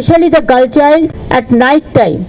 especially the girl child at night time.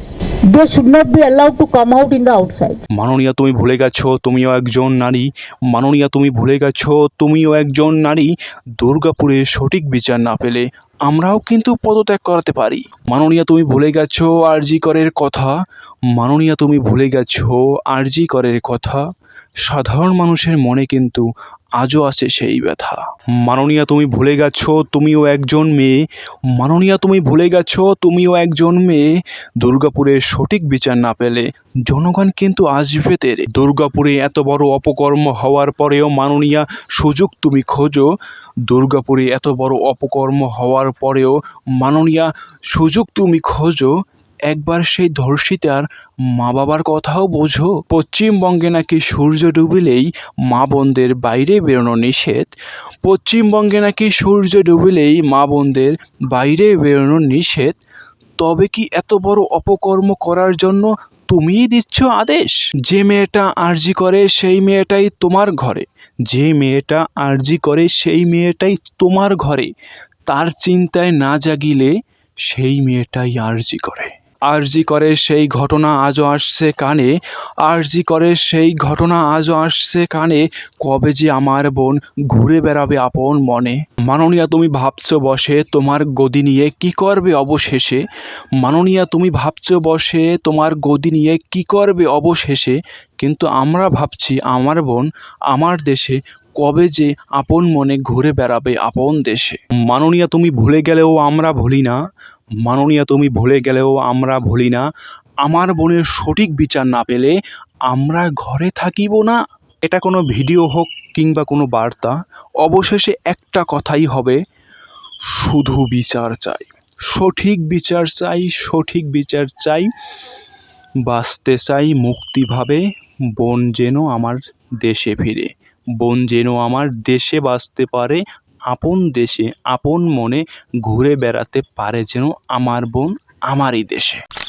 They should not be allowed to come out in the outside. মাননীয়া, তুমি ভুলে গেছো, তুমিও একজন নারী। মাননীয়া, তুমি ভুলে গেছো, তুমিও একজন নারী। দুর্গাপুরে সঠিক বিচার না পেলে আমরাও কিন্তু পদত্যাগ করাতে পারি। মাননীয়া, তুমি ভুলে গেছো আরজি করের কথা। মাননীয়া, তুমি ভুলে গেছো আরজি করের কথা। সাধারণ মানুষের মনে কিন্তু আজও আছে সেই ব্যথা। মাননীয়া, তুমি ভুলে গেছো, তুমিও একজন মেয়ে। মাননীয়া, তুমি ভুলে গেছো, তুমিও একজন মেয়ে। দুর্গাপুরে সঠিক বিচার না পেলে জনগণ কিন্তু আসবে তেরে। দুর্গাপুরে এত বড় অপকর্ম হওয়ার পরেও মাননীয়া, সুযোগ তুমি খোঁজো। দুর্গাপুরে এত বড় অপকর্ম হওয়ার পরেও মাননীয়া, সুযোগ তুমি খোঁজো। একবার সেই ধর্ষিতার মা বাবার কথাও বোঝো। পশ্চিমবঙ্গে নাকি সূর্য ডুবিলেই মা বোনদের বাইরে বেরোনো নিষেধ। পশ্চিমবঙ্গে নাকি সূর্য ডুবিলেই মা বোনদের বাইরে বেরোনো নিষেধ। তবে কি এত বড় অপকর্ম করার জন্য তুমিই দিচ্ছ আদেশ? যে মেয়েটা আরজি করে সেই মেয়েটাই তোমার ঘরে। যে মেয়েটা আরজি করে সেই মেয়েটাই তোমার ঘরে। তার চিন্তায় না জাগিলে সেই মেয়েটাই আরজি করে। আরজি করে সেই ঘটনা আজও আসছে কানে, আরজি করে সেই ঘটনা আজও আসছে কানে, কবে যে আমার বোন ঘুরে বেড়াবে আপন মনে। মাননীয়া তুমি ভাবছ বসে তোমার গদি নিয়ে কি করবে অবশেষে? মাননীয়া তুমি ভাবছ বসে তোমার গদি নিয়ে কি করবে অবশেষে? কিন্তু আমরা ভাবছি আমার বোন আমার দেশে কবে যে আপন মনে ঘুরে বেড়াবে আপন দেশে। মাননীয়া তুমি ভুলে গেলেও আমরা ভুলি না। মাননীয়া তুমি ভুলে গেলেও আমরা ভুলি না। আমার বোনের সঠিক বিচার না পেলে আমরা ঘরে থাকিব না। এটা কোনো ভিডিও হোক কিংবা কোনো বার্তা, অবশেষে একটা কথাই হবে, শুধু বিচার চাই। সঠিক বিচার চাই, সঠিক বিচার চাই, বাঁচতে চাই মুক্তিভাবে, বোন যেন আমার দেশে ফিরে। বোন যেন আমার দেশে বাঁচতে পারে আপন দেশে আপন মনে ঘুরে বেড়াতে পারে যেন আমার বোন আমারই দেশে।